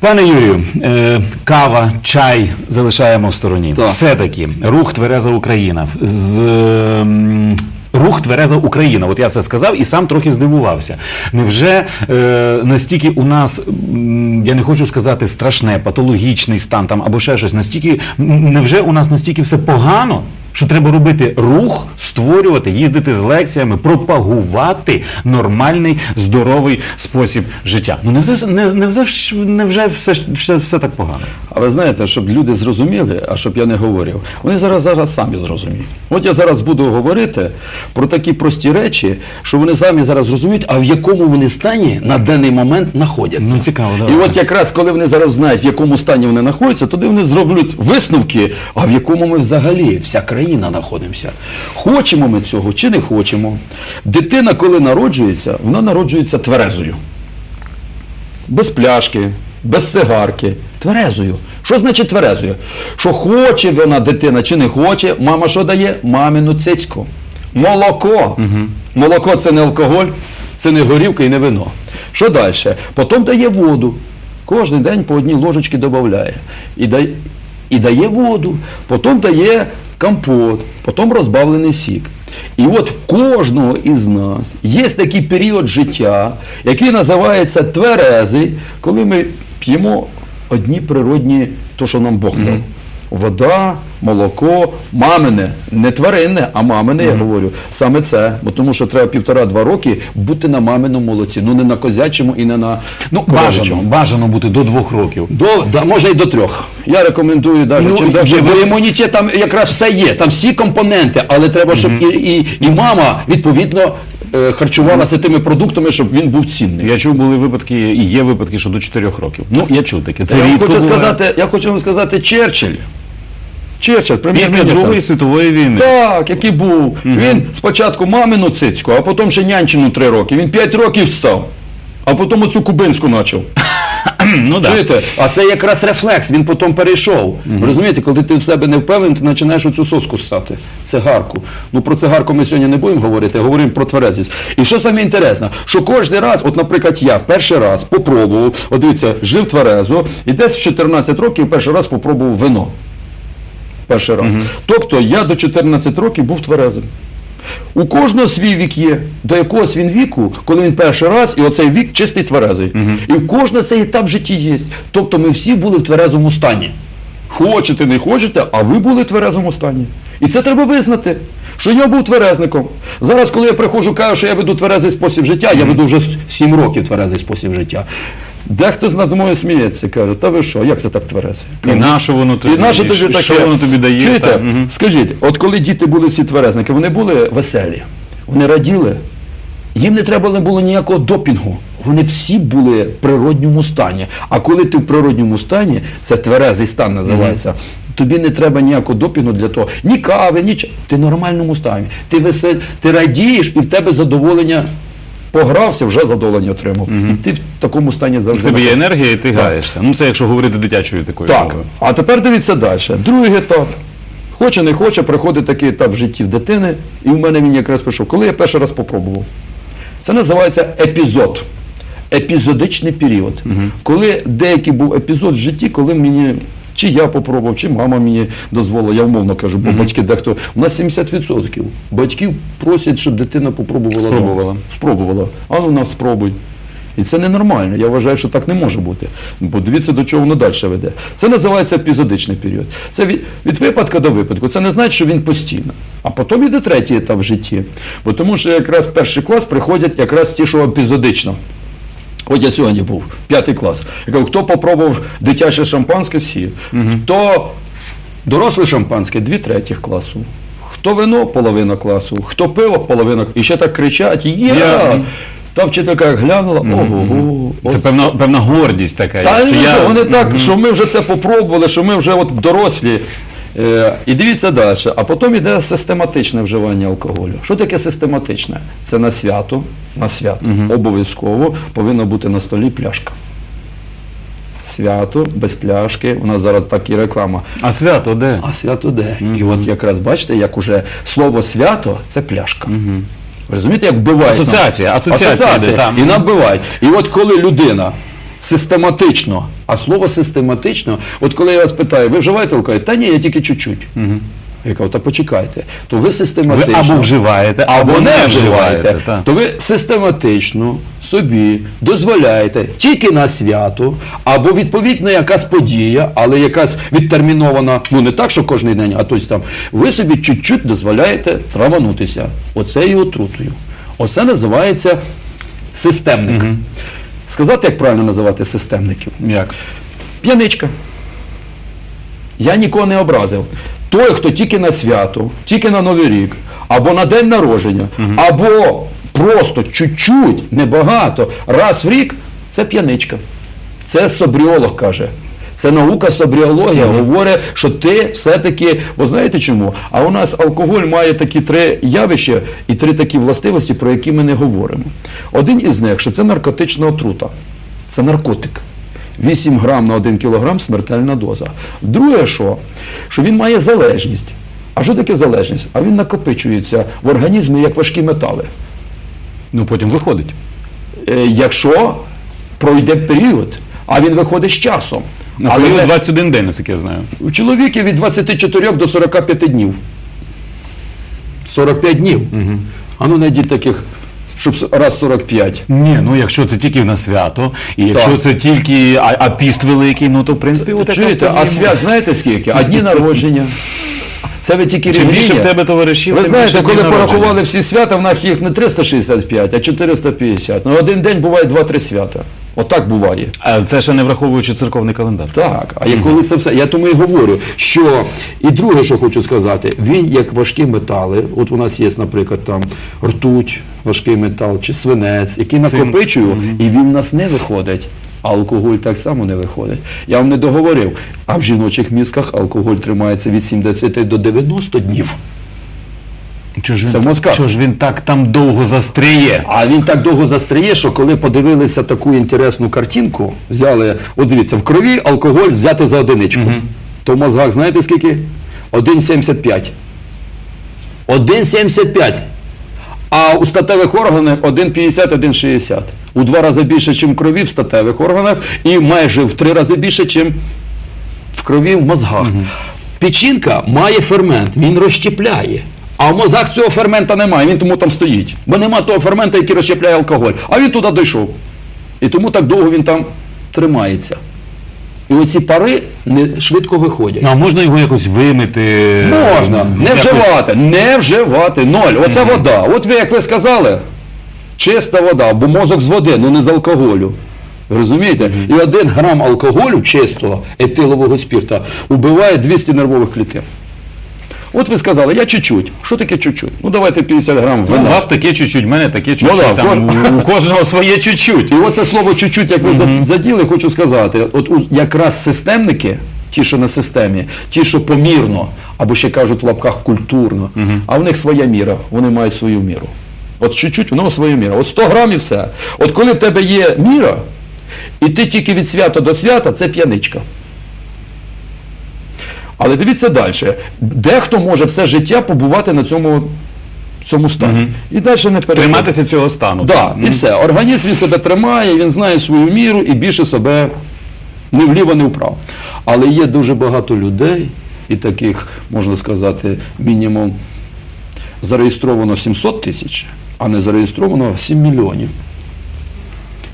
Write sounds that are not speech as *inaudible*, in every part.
Пане Юрію, е, кава, чай залишаємо в стороні. Так. Все-таки рух Твереза Україна. З, ем, Рух Твереза Україна. От я це сказав і сам трохи здивувався. Невже е, настільки у нас, я не хочу сказати, страшне, патологічний стан там або ще щось, настільки, невже у нас настільки все погано, що треба робити рух, створювати, їздити з лекціями, пропагувати нормальний, здоровий спосіб життя? Ну невже, не, невже, ж- невже все, все, все так погано? А ви знаєте, щоб люди зрозуміли, а щоб я не говорив, вони зараз зараз самі зрозуміють. От я зараз буду говорити про такі прості речі, що вони самі зараз зрозуміють, а в якому вони стані на даний момент знаходяться. Ну, цікаво, І от якраз коли вони зараз знають, в якому стані вони знаходяться, тоді вони зроблять висновки, а в якому ми взагалі, вся країна знаходимося. Хочемо ми цього чи не хочемо. Дитина, коли народжується, вона народжується тверезою без пляшки, без цигарки, тверезою. Що значить тверезою? Що хоче вона дитина чи не хоче, мама що дає? Мамину цицьку. Молоко. Молоко це не алкоголь, це не горілка і не вино. Що далі? Потім дає воду. Кожен день по одній ложечці додає. І дає, і дає воду, потім дає компот, потім розбавлений сік. І от в кожного із нас є такий період життя, який називається тверезий, коли ми п'ємо одні природні, то, що нам Бог дав. Вода, молоко, мамине, не тваринне, а мамине, я говорю. Саме це. Бо тому що треба півтора-два роки бути на маминому молоці. Ну не на козячому і не на Ну, бажано, бажано бути до двох років. До, да, може і до трьох. Я рекомендую навіть Ну, чим далі, є бо ви- імунітет там якраз все є, там всі компоненти, але треба, щоб і, і, і мама відповідно харчувалася тими продуктами, щоб він був цінний. Я чув, були випадки, і є випадки, що до 4 років. Ну, я чув таке. Це я, рідко хочу буває. сказати, я хочу вам сказати Черчилль. Черчилль, Після прем'єр-міністр. Другої світової війни. Так, який був. Він спочатку мамину цицьку, а потім ще нянчину 3 роки. Він 5 років став, а потім оцю кубинську почав. Ну, да. Чуєте? А це якраз рефлекс, він потім перейшов. Ви розумієте, коли ти в себе не впевнений, ти починаєш оцю соску ссати, цигарку. Ну про цигарку ми сьогодні не будемо говорити, а говоримо про тверезість. І що саме інтересно, що кожен раз, от, наприклад, я перший раз попробував, от дивіться, жив тверезо, і десь в 14 років перший раз попробував вино. Перший раз. Тобто я до 14 років був тверезим. У кожного свій вік є, до якогось він віку, коли він перший раз, і оцей вік чистий тверезий. І в кожного цей етап в житті є. Тобто ми всі були в тверезому стані. Хочете, не хочете, а ви були в тверезому стані. І це треба визнати, що я був тверезником. Зараз, коли я приходжу, кажу, що я веду тверезий спосіб життя, я веду вже 7 років тверезий спосіб життя. Дехто з над мною сміється, каже, та ви що, як це так тверезий? І на що воно тобі? І наше тобі таке? Що воно тобі дає? Чуєте? Так, мгм. Скажіть, от коли діти були всі тверезники, вони були веселі, вони раділи, їм не треба не було ніякого допінгу. Вони всі були в природньому стані. А коли ти в природньому стані, це тверезий стан називається. Тобі не треба ніякого допінгу для того, ні кави, нічого. Ти в нормальному стані. Ти весель, ти радієш і в тебе задоволення погрався, вже задоволення отримав. І ти в такому стані В завжди. тебе є енергія, і ти граєшся. Ну, це якщо говорити дитячою такою Так, мовою. а тепер дивіться далі. Другий етап. Хоче, не хоче, приходить такий етап в житті в дитини, і в мене він якраз прийшов. Коли я перший раз попробував. Це називається епізод. Епізодичний період. Коли деякий був епізод в житті, коли мені. Чи я попробував, чи мама мені дозволила, я умовно кажу, бо батьки дехто. У нас 70% батьків просять, щоб дитина попробувала. Спробувала. Спробувала. А ну на спробуй. І це ненормально. Я вважаю, що так не може бути. Бо дивіться, до чого воно далі веде. Це називається епізодичний період. Це від, від випадку до випадку. Це не значить, що він постійно. А потім іде третій етап в житті. Бо тому що якраз перший клас приходять якраз ті, що епізодично. От я сьогодні був, п'ятий клас. Я кажу, хто попробував дитяче шампанське, всі. Хто доросле шампанське, дві третіх класу. Хто вино, половина класу, хто пиво, половина. І ще так кричать, є. Я- Та вчителька як глянула, ого. Це певна, певна гордість така. та що ні, я... вони так, що ми вже це попробували, що ми вже от дорослі. Е, і дивіться далі. А потім йде систематичне вживання алкоголю. Що таке систематичне? Це на свято, на свято. Обов'язково повинна бути на столі пляшка. Свято без пляшки. У нас зараз так і реклама. А свято де? А свято де? І от якраз бачите, як уже слово свято це пляшка. Ви розумієте, як вбивають? Асоціація, асоціація йде, там. І нам вбивають. І от коли людина систематично. А слово систематично, от коли я вас питаю, ви вживаєте алкоголь? Та ні, я тільки чуть-чуть. Я кажу, та почекайте, то ви Ви систематично. або вживаєте, або не вживаєте, та. то ви систематично собі дозволяєте тільки на свято, або відповідна якась подія, але якась відтермінована, ну не так, що кожен день, а тось там, ви собі чуть-чуть дозволяєте траванутися. Оце і отрутою. Оце називається системник. Сказати, як правильно називати системників? Як? П'яничка. Я нікого не образив. Той, хто тільки на свято, тільки на Новий рік, або на день народження, або просто чуть-чуть, небагато, раз в рік, це п'яничка. Це собріолог каже. Це наука собріологія говорить, що ти все-таки, бо знаєте чому? А у нас алкоголь має такі три явища і три такі властивості, про які ми не говоримо. Один із них, що це наркотична отрута, це наркотик. 8 грам на 1 кілограм смертельна доза. Друге, що? Що він має залежність. А що таке залежність? А він накопичується в організмі як важкі метали. Ну потім виходить. Е, якщо пройде період, а він виходить з часом. Але період 21 день, наскільки я знаю. у чоловіків від 24 до 45 днів. 45 днів. А ну знайдіть таких, щоб раз 45. Ні, ну якщо це тільки на свято, і якщо Так. це тільки а, а піст великий, ну то в принципі от Чуєте, а свят знаєте скільки? А дні народження. Це ви тільки Чим більше в тебе товаришів, Ви знаєте, коли порахували всі свята, в нас їх не 365, а 450. На один день буває 2-3 свята. Отак буває. А це ще не враховуючи церковний календар. Так, а як коли це все, я тому і говорю, що і друге, що хочу сказати, він як важкі метали, от у нас є, наприклад, там ртуть, важкий метал, чи свинець, який накопичую, і він в нас не виходить. А алкоголь так само не виходить. Я вам не договорив. А в жіночих мізках алкоголь тримається від 70 до 90 днів. Чого ж він, чого ж він так там довго застряє? А він так довго застряє, що коли подивилися таку інтересну картинку, взяли, от дивіться, в крові алкоголь взяти за одиничку. То в мозгах знаєте скільки? 1,75. 1,75. А у статевих органах 1,50, 1,60. У два рази більше, ніж в крові в статевих органах, і майже в три рази більше, ніж в крові в мозгах. Печінка має фермент, він розщепляє. А в мозгах цього фермента немає, він тому там стоїть. Бо нема того фермента, який розщепляє алкоголь. А він туди дійшов. І тому так довго він там тримається. І оці пари не швидко виходять. Ну а можна його якось вимити? Можна, не якось- вживати, не вживати, ноль. Оце вода. От ви, як ви сказали, чиста вода, бо мозок з води, ну не з алкоголю. Розумієте? І один грам алкоголю чистого етилового спірта вбиває 200 нервових клітин. От ви сказали, я чуть-чуть. Що таке чуть-чуть? Ну давайте 50 грам Ну, у вас таке чуть-чуть, в мене таке чуть-чуть. да, там, у, у кожного своє чуть-чуть. І оце слово чуть-чуть, як ви за- заділи, хочу сказати, от якраз системники, ті, що на системі, ті, що помірно, або ще кажуть в лапках культурно, а в них своя міра, вони мають свою міру. От чуть-чуть, воно своя міра. От 100 грам і все. От коли в тебе є міра, і ти тільки від свята до свята, це п'яничка. Але дивіться далі. Дехто може все життя побувати на цьому, цьому стані. І далі не переходить. Триматися цього стану. Да, і все. Організм він себе тримає, він знає свою міру і більше себе не вліво, не вправо. Але є дуже багато людей, і таких, можна сказати, мінімум зареєстровано 700 тисяч, а не зареєстровано 7 мільйонів,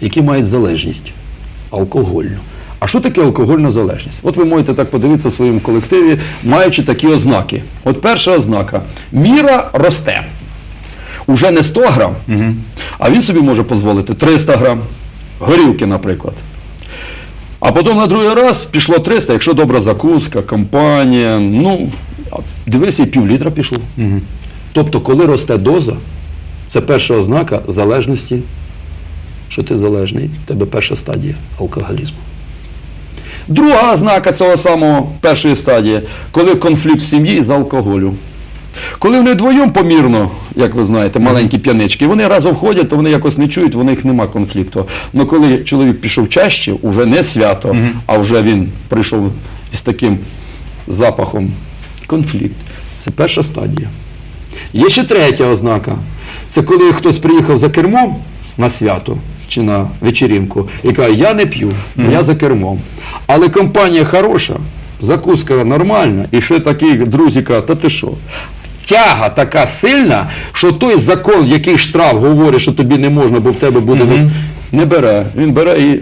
які мають залежність алкогольну. А що таке алкогольна залежність? От ви можете так подивитися в своєму колективі, маючи такі ознаки. От перша ознака. Міра росте. Уже не 100 грам, а він собі може дозволити 300 грам. Горілки, наприклад. А потім на другий раз пішло 300, якщо добра закуска, компанія, ну, дивись, і пів літра пішло. Тобто, коли росте доза, це перша ознака залежності, що ти залежний, в тебе перша стадія алкоголізму. Друга ознака цього самого першої стадії, коли конфлікт в сім'ї з алкоголю. Коли вони вдвоєм помірно, як ви знаєте, маленькі п'янички, вони разом ходять, то вони якось не чують, в них нема конфлікту. Але коли чоловік пішов чаще, уже не свято, а вже він прийшов із таким запахом конфлікт. Це перша стадія. Є ще третя ознака. Це коли хтось приїхав за кермом на свято, чи на вечірінку і каже, я не п'ю, я за кермом. Але компанія хороша, закуска нормальна, і ще такі друзі кажуть, та ти що? Тяга така сильна, що той закон, який штраф говорить, що тобі не можна, бо в тебе буде вис- не бере. Він бере і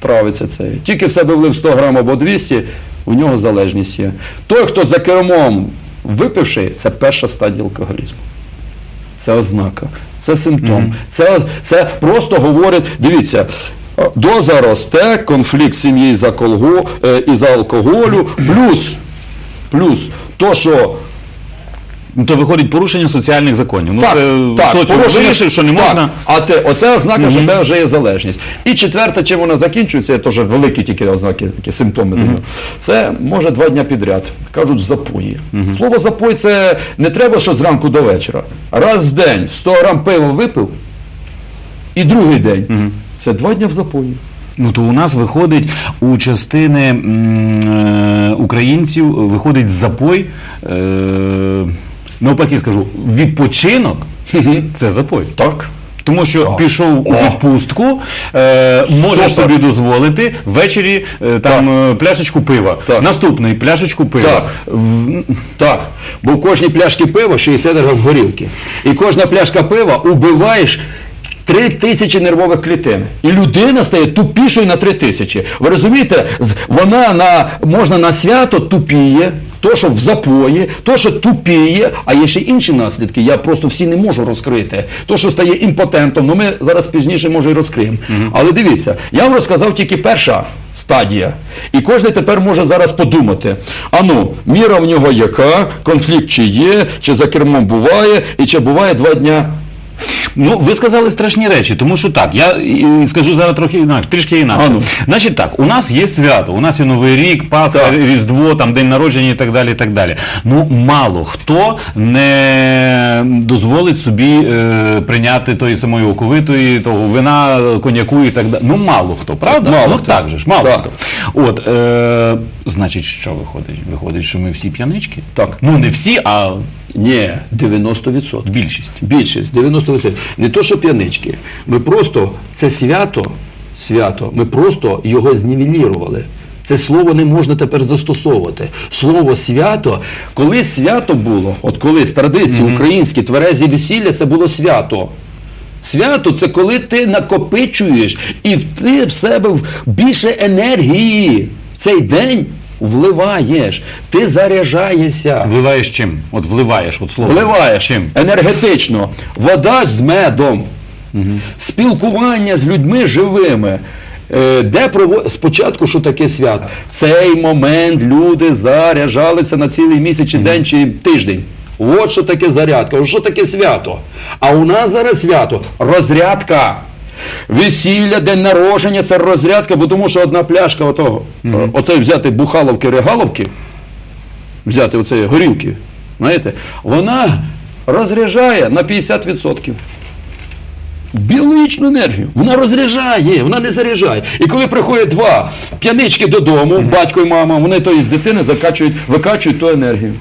травиться це. Тільки в себе влив 100 грам або 200, у нього залежність є. Той, хто за кермом випивши, це перша стадія алкоголізму. Це ознака, це симптом. Це, це просто говорить, дивіться. Доза росте, конфлікт сім'ї за колго, е, за алкоголю, плюс, плюс то, що Ну, то виходить порушення соціальних законів. Ну, так, це так, соціум порушення- вирішив, що не так, можна. А те, оце ознака, що в тебе вже є залежність. І четверта, чим вона закінчується, це теж великі тільки ознаки, такі симптоми даю. Це може два дня підряд. Кажуть, запої. Слово запой це не треба, що зранку до вечора. Раз в день 100 грам пива випив, і другий день. Це два дня в запої. Ну то у нас виходить у частини м, е, українців виходить запой. Е, навпаки скажу, відпочинок це запой. Так. Тому що пішов у відпустку, е, можеш собі дозволити ввечері е, там так. пляшечку пива, Так. наступний пляшечку пива. Так. В- Так, бо в кожній пляшці пива 60 грам горілки. І кожна пляшка пива убиваєш 3 тисячі нервових клітин. І людина стає тупішою на 3 тисячі. Ви розумієте, вона на, можна на свято тупіє, то, що в запої, то, що тупіє, а є ще інші наслідки. Я просто всі не можу розкрити. То, що стає імпотентом, ну ми зараз пізніше може і розкриємо. Але дивіться, я вам розказав тільки перша стадія. І кожен тепер може зараз подумати: ану, міра в нього яка, конфлікт чи є, чи за кермом буває, і чи буває два дня. Ну, ви сказали страшні речі, тому що так, я і, скажу зараз трохи інакше, трішки інакше. А ну. Значить так, у нас є свято, у нас є Новий рік, Пасха, Так. Різдво, там День народження і так далі. і так далі. Ну, мало хто не дозволить собі е, прийняти тої самої оковитої, того вина, коньяку і так далі. Ну, мало хто, правда? мало ну, хто. так же ж, мало Так. хто. От, е, значить, що виходить? Виходить, що ми всі п'янички? Так. Ну, не всі, а Ні, 90%. більшість. Більшість, 90%. Не то, що п'янички. Ми просто це свято, свято, ми просто його знівелірували. Це слово не можна тепер застосовувати. Слово свято, коли свято було, от колись традиції українські, тверезі весілля, це було свято. Свято це коли ти накопичуєш і в- ти в себе в- більше енергії в цей день вливаєш, ти заряджаєшся. Вливаєш чим? От вливаєш, от слово. Вливаєш чим? енергетично. Вода з медом, спілкування з людьми живими. Е, Де прово... спочатку, що таке свято? В цей момент люди заряджалися на цілий місяць, чи день, чи тиждень. От що таке зарядка, от що таке свято. А у нас зараз свято розрядка. Весілля, день народження це розрядка, бо тому що одна пляшка отого, оцей взяти бухаловки, регаловки, взяти оце горілки, знаєте, вона розряджає на 50%. Біологічну енергію. Вона розряджає, вона не заряджає. І коли приходять два п'янички додому, батько і мама, вони то із дитини закачують, викачують ту енергію.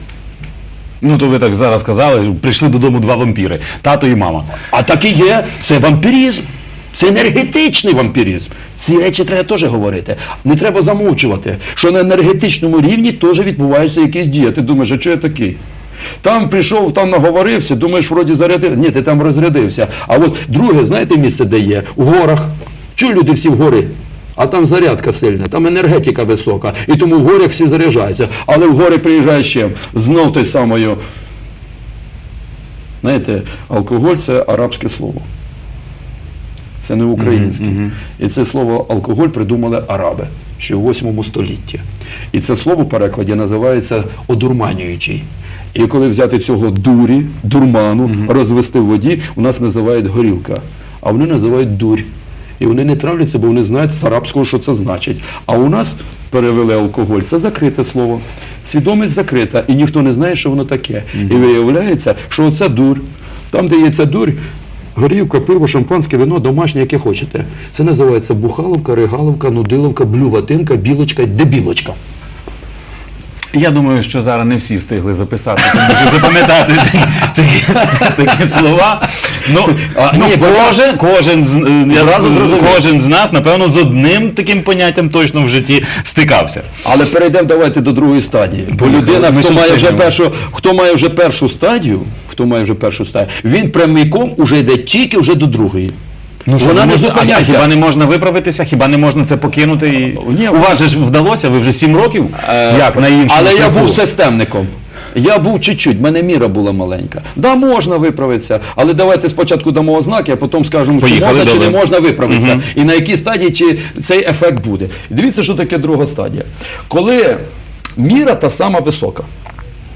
Ну, то ви так зараз сказали, прийшли додому два вампіри, тато і мама. А так і є. Це вампірізм. Це енергетичний вампірізм. Ці речі треба теж говорити. Не треба замовчувати, що на енергетичному рівні теж відбуваються якісь дії. Ти думаєш, а чого я такий? Там прийшов, там наговорився, думаєш, вроді зарядив. Ні, ти там розрядився. А от друге, знаєте місце, де є? У горах. Чого люди всі в гори? А там зарядка сильна, там енергетика висока. І тому в горах всі заряджаються. Але в гори приїжджає ще знов той самою. Знаєте, алкоголь це арабське слово. Це не українське. І це слово алкоголь придумали араби ще в 8 столітті. І це слово в перекладі називається одурманюючий. І коли взяти цього дурі, дурману, розвести в воді, у нас називають горілка, а вони називають дурь. І вони не травляться, бо вони знають з арабського, що це значить. А у нас перевели алкоголь, це закрите слово. Свідомість закрита, і ніхто не знає, що воно таке. І виявляється, що оця дурь, там, де є ця дурь, горівка, пиво, шампанське, вино, домашнє, яке хочете. Це називається бухаловка, регаловка, нудиловка, блюватинка, білочка, дебілочка. Я думаю, що зараз не всі встигли записати, тому що запам'ятати такі, такі, такі слова. Ну, А, ну ні, кожен, кожен, з, я, Зразу зрозумів. кожен з нас, напевно, з одним таким поняттям точно в житті стикався. Але перейдемо давайте до другої стадії. Бо людина, Ми хто ще має вже встигнемо. першу, хто має вже першу стадію, хто має вже першу стадію, він прямиком уже йде тільки вже до другої. Ну, що, Вона не можна- а зупиняється. Хіба не можна виправитися? Хіба не можна це покинути? І... Ні, У вас же ж вдалося, ви вже сім років, Е, як на іншому Але я шляху? був системником. Я був чуть-чуть, в мене міра була маленька. Да, можна виправитися, але давайте спочатку дамо ознаки, а потім скажемо, чи Поїхали, можна, чи не можна виправитися. І на якій стадії чи цей ефект буде. Дивіться, що таке друга стадія. Коли міра та сама висока.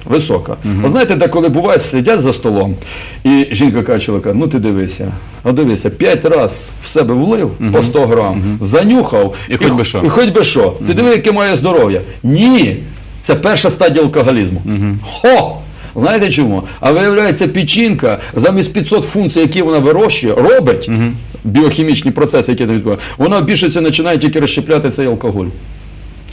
Висока. Ви знаєте, де коли буває, сидять за столом, і жінка каже чоловіка, ну ти дивися, а дивися, п'ять раз в себе влив по 100 грам, занюхав, І хоч би що. і хоч би що. Ти диви, яке має здоров'я. Ні, це перша стадія алкоголізму. Хо! Знаєте чому? А виявляється, печінка замість 500 функцій, які вона вирощує, робить біохімічні процеси, які там відбуваються, вона в більшості починає тільки розщепляти цей алкоголь.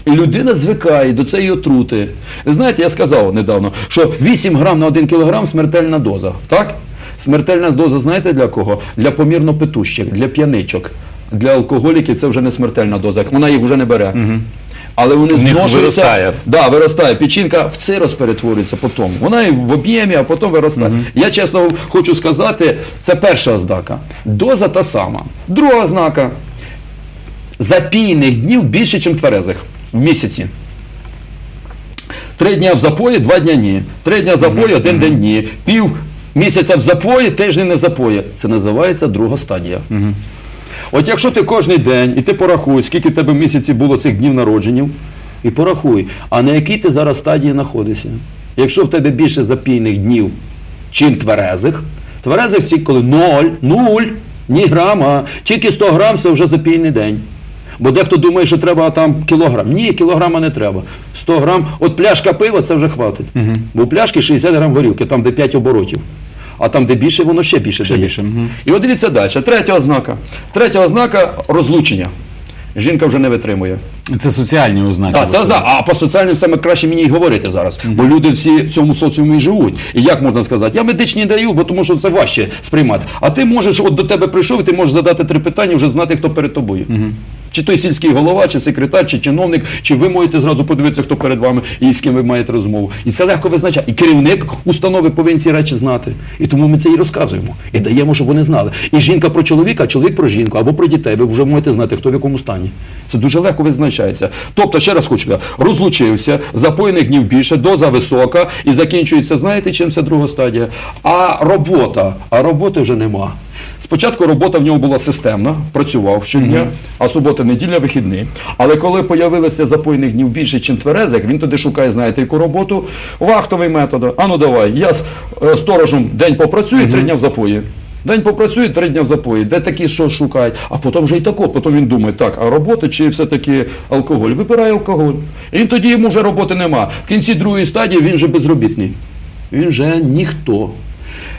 І людина звикає до цієї отрути. Ви знаєте, я сказав недавно, що 8 грам на 1 кілограм смертельна доза. Так? Смертельна доза, знаєте для кого? Для помірно питущих, для п'яничок. Для алкоголіків це вже не смертельна доза, вона їх вже не бере. Але вони зношуються. виростає. Да, виростає. Печінка в цирос перетворюється потім. Вона і в об'ємі, а потім виростає. Я чесно хочу сказати, це перша ознака. Доза та сама. Друга ознака. Запійних днів більше, ніж тверезих місяці. Три дня в запої, два дня ні. Три дня в запої, один день ні. Пів місяця в запої, тиждень не в запої. Це називається друга стадія. От якщо ти кожен день і ти порахуй, скільки в тебе в місяці було цих днів народженнів, і порахуй, а на якій ти зараз стадії знаходишся. Якщо в тебе більше запійних днів, чим тверезих, тверезих коли ноль, нуль, ні грама, тільки 100 грам це вже запійний день. Бо дехто думає, що треба там кілограм. Ні, кілограма не треба. 100 грам, от пляшка пива це вже хватить. Бо в пляшки 60 грам горілки, там де 5 оборотів. А там, де більше, воно ще більше дає. більше, Угу. І от дивіться далі. Третя ознака. Третя ознака розлучення. Жінка вже не витримує. Це соціальні ознаки. Так, це ознака. А по соціальним саме краще мені й говорити зараз. Бо люди всі в цьому соціумі і живуть. І як можна сказати? Я медичні даю, бо тому що це важче сприймати. А ти можеш, от до тебе прийшов, і ти можеш задати три питання, вже знати, хто перед тобою. Чи той сільський голова, чи секретар, чи чиновник, чи ви можете зразу подивитися, хто перед вами і з ким ви маєте розмову. І це легко визначати. І керівник установи повинен ці речі знати. І тому ми це і розказуємо. І даємо, щоб вони знали. І жінка про чоловіка, а чоловік про жінку або про дітей. Ви вже можете знати, хто в якому стані. Це дуже легко визначається. Тобто, ще раз хочу сказати, розлучився, запойних днів більше, доза висока, і закінчується, знаєте, чим це друга стадія? А робота, а роботи вже нема. Спочатку робота в нього була системна, працював щодня, а субота, неділя, вихідний. Але коли появилося запойних днів більше, ніж тверезих, він туди шукає, знаєте, яку роботу? Вахтовий метод. А ну давай, я е, сторожем день попрацюю, три дня в запої. День попрацює, три дня в запої. Де такі, що шукають? А потім вже і тако. Потім він думає, так, а робота чи все-таки алкоголь? Вибирає алкоголь. І тоді йому вже роботи нема. В кінці другої стадії він вже безробітний. Він вже ніхто.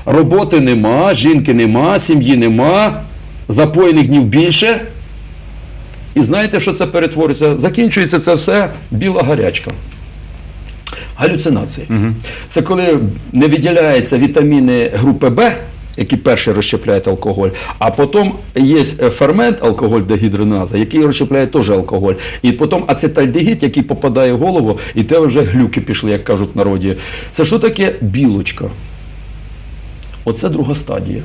Роботи нема, жінки нема, сім'ї нема, запойних днів більше. І знаєте, що це перетворюється? Закінчується це все біла гарячка. Галюцинації. Це коли не виділяються вітаміни групи Б, які перші розщепляють алкоголь, а потім є е, фермент алкоголь дегідриназа, який розщепляє теж алкоголь. І потім ацетальдегід, який попадає в голову, і те вже глюки пішли, як кажуть в народі. Це що таке білочка? Оце друга стадія.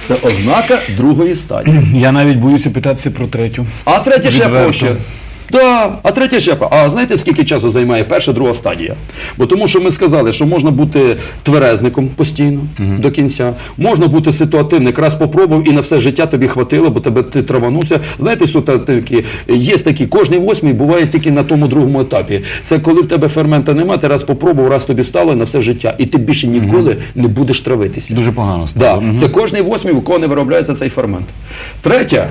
Це ознака другої стадії. Я навіть боюся питатися про третю. А третя ще проще. Да, а третя ще про- А знаєте, скільки часу займає перша, друга стадія? Бо тому, що ми сказали, що можна бути тверезником постійно до кінця, можна бути ситуативним, якраз попробував і на все життя тобі хватило, бо тебе ти траванувся. Знаєте, ситуативки, є такі, кожний восьмий буває тільки на тому другому етапі. Це коли в тебе фермента немає, ти раз попробував, раз тобі стало на все життя. І ти більше ніколи не будеш травитися. Дуже погано Да, стало. Мгм. Це кожний восьмий, у кого не виробляється цей фермент. Третя,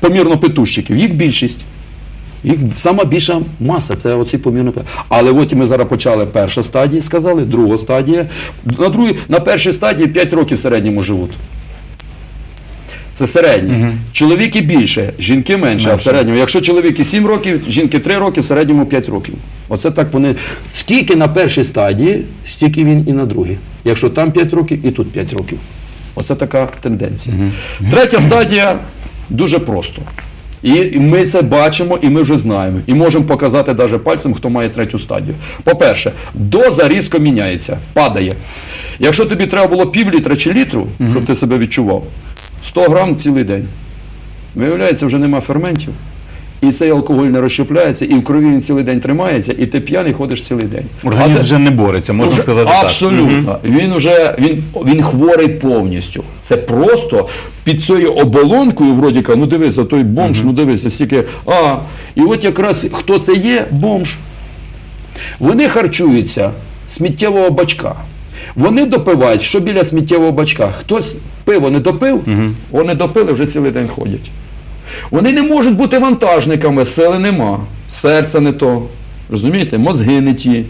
помірно петущиків, їх більшість. Їх сама більша маса, це оці помірно. Але от ми зараз почали перша стадія, сказали, друга стадія. На другій, на першій стадії 5 років в середньому живуть. Це середній. Чоловіки більше, жінки менше, а в середньому. Якщо чоловіки 7 років, жінки 3 роки, в середньому 5 років. Оце так вони. Скільки на першій стадії, стільки він і на другій. Якщо там 5 років, і тут 5 років. Оце така тенденція. Третя стадія дуже просто. І ми це бачимо, і ми вже знаємо. І можемо показати навіть пальцем, хто має третю стадію. По-перше, доза різко міняється, падає. Якщо тобі треба було пів літра чи літру, щоб ти себе відчував, 100 грам цілий день. Виявляється, вже нема ферментів. І цей алкоголь не розщепляється, і в крові він цілий день тримається, і ти п'яний ходиш цілий день. Організм А вже не бореться, можна Уже- сказати так. Абсолютно. Він уже він, він хворий повністю. Це просто під цією оболонкою, вроді ну дивися, той бомж, ну дивися, стільки. А, і от якраз хто це є? Бомж. Вони харчуються сміттєвого бачка. Вони допивають, що біля сміттєвого бачка. Хтось пиво не допив, вони допили, вже цілий день ходять. Вони не можуть бути вантажниками, сили нема, серця не то. Розумієте, мозги не ті,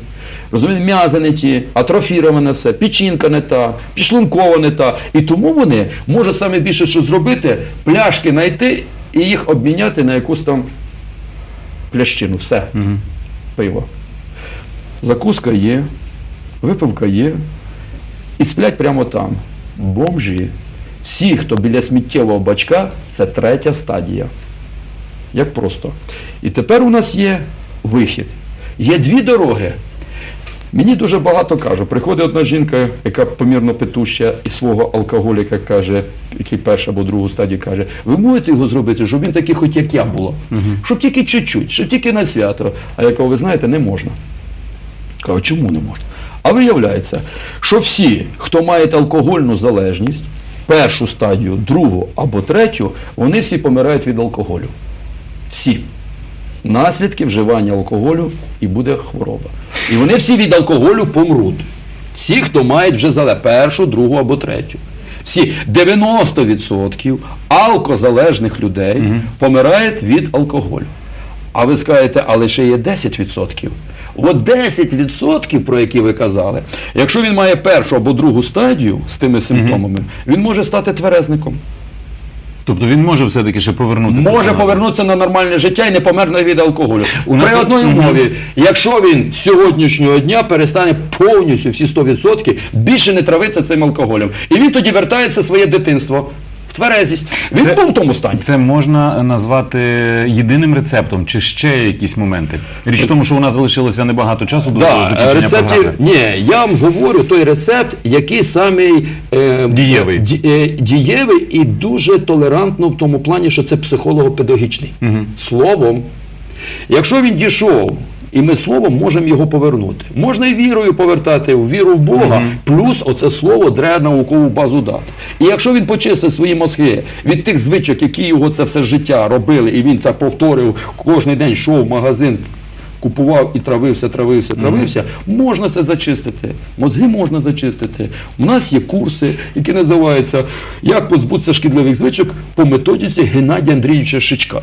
розумієте, м'язи не ті, атрофіроване все, печінка не та, підшлункова не та. І тому вони можуть саме більше що зробити, пляшки знайти і їх обміняти на якусь там плящину. Все. Пиво. Закуска є, випивка є, і сплять прямо там. Бомжі. Всі, хто біля сміттєвого бачка, це третя стадія. Як просто. І тепер у нас є вихід. Є дві дороги. Мені дуже багато кажуть. Приходить одна жінка, яка помірно петуща і свого алкоголіка каже, який першу або другу стадію каже, ви можете його зробити, щоб він такий, хоч як я було. Щоб тільки чуть-чуть, щоб тільки на свято. А якого ви знаєте, не можна. Кажу, чому не можна? А виявляється, що всі, хто має алкогольну залежність, першу стадію, другу або третю, вони всі помирають від алкоголю. Всі. Наслідки вживання алкоголю і буде хвороба. І вони всі від алкоголю помруть. Всі, хто мають вже зале першу, другу або третю. Всі 90% алкозалежних людей помирають від алкоголю. А ви скажете, але ще є 10%. От 10%, про які ви казали, якщо він має першу або другу стадію з тими симптомами, він може стати тверезником. Тобто він може все-таки ще повернутися. Може повернутися на нормальне життя і не померне від алкоголю. У нас При є- одній умові, якщо він з сьогоднішнього дня перестане повністю всі 100% більше не травиться цим алкоголем. І він тоді вертається в своє дитинство, в тверезість. Він Це- був в тому стані. Це можна назвати єдиним рецептом, чи ще якісь моменти? Річ в тому, що у нас залишилося небагато часу до Да, закінчення рецептів, програми. ні, я вам говорю той рецепт, який самий е, Дієвий. ді- е, дієвий і дуже толерантно в тому плані, що це психолого-педагогічний. Словом, якщо він дійшов, і ми словом можемо його повернути. Можна і вірою повертати, в віру в Бога, плюс оце слово дре наукову базу дат. І якщо він почистить свої мозги від тих звичок, які його це все життя робили, і він це повторив кожен день, йшов в магазин, купував і травився, травився, травився, можна це зачистити. Мозги можна зачистити. У нас є курси, які називаються Як позбутися шкідливих звичок по методиці Геннадія Андрійовича Шичка.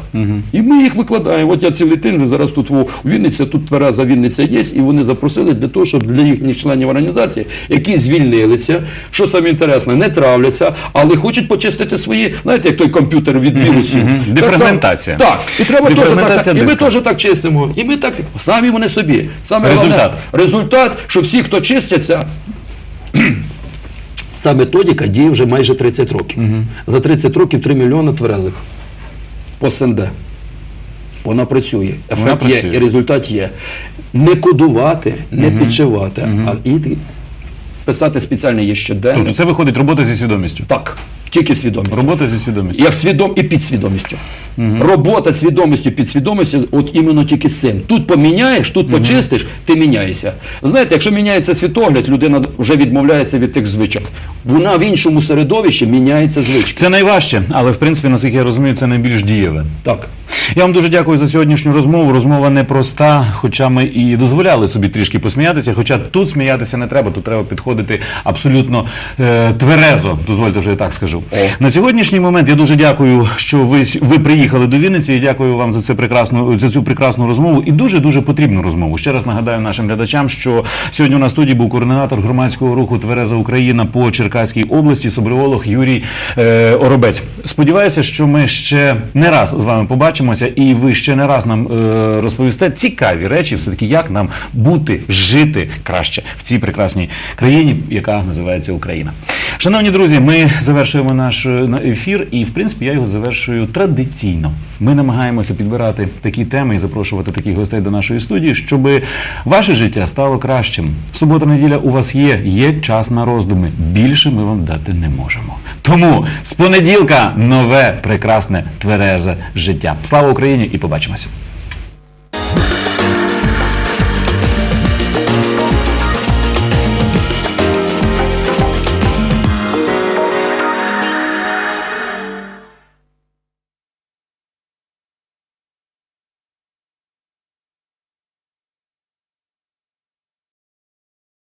І ми їх викладаємо. От я цілий тиждень зараз тут у Вінниці, тут твереза Вінниця є, і вони запросили для того, щоб для їхніх членів організації, які звільнилися, що саме інтересне, не травляться, але хочуть почистити свої, знаєте, як той комп'ютер від вірусів. Так Дефрагментація. Так, і треба теж так. І ми диска. теж так чистимо. І ми так самі вони собі. Саме Результат. Головне, результат, що всі, хто чистяться. *clears throat* Ця методика діє вже майже 30 років. За 30 років 3 мільйони тверезих по СНД. Вона працює, ефект є працює. і результат є. Не кодувати, не підшивати, а і писати спеціально є щоденно. Тобто це виходить робота зі свідомістю. Так, тільки свідомість. Робота зі свідомістю. Як свідом і під свідомістю. Угу. Робота свідомістю, під свідомістю, от іменно тільки з цим. Тут поміняєш, тут почистиш, ти міняєшся. Знаєте, якщо міняється світогляд, людина вже відмовляється від тих звичок. Вона в іншому середовищі міняється звички. Це найважче, але в принципі, наскільки я розумію, це найбільш дієве. Так. Я вам дуже дякую за сьогоднішню розмову. Розмова непроста, хоча ми і дозволяли собі трішки посміятися. Хоча тут сміятися не треба, тут треба підходити абсолютно е, тверезо, дозвольте вже я так скажу. На сьогоднішній момент я дуже дякую, що ви, ви приїхали до Вінниці. І дякую вам за це прекрасну за цю прекрасну розмову і дуже дуже потрібну розмову. Ще раз нагадаю нашим глядачам, що сьогодні у нас студії був координатор громадського руху Твереза Україна по Черкаській області, собриволог Юрій е, Оробець. Сподіваюся, що ми ще не раз з вами побачимо. Побачимося, і ви ще не раз нам е, розповісте цікаві речі, все таки, як нам бути, жити краще в цій прекрасній країні, яка називається Україна. Шановні друзі, ми завершуємо наш е, ефір, і в принципі я його завершую традиційно. Ми намагаємося підбирати такі теми і запрошувати таких гостей до нашої студії, щоб ваше життя стало кращим. Субота, неділя у вас є, є час на роздуми. Більше ми вам дати не можемо. Тому з понеділка нове прекрасне тверезе життя. Слава Україні і побачимося.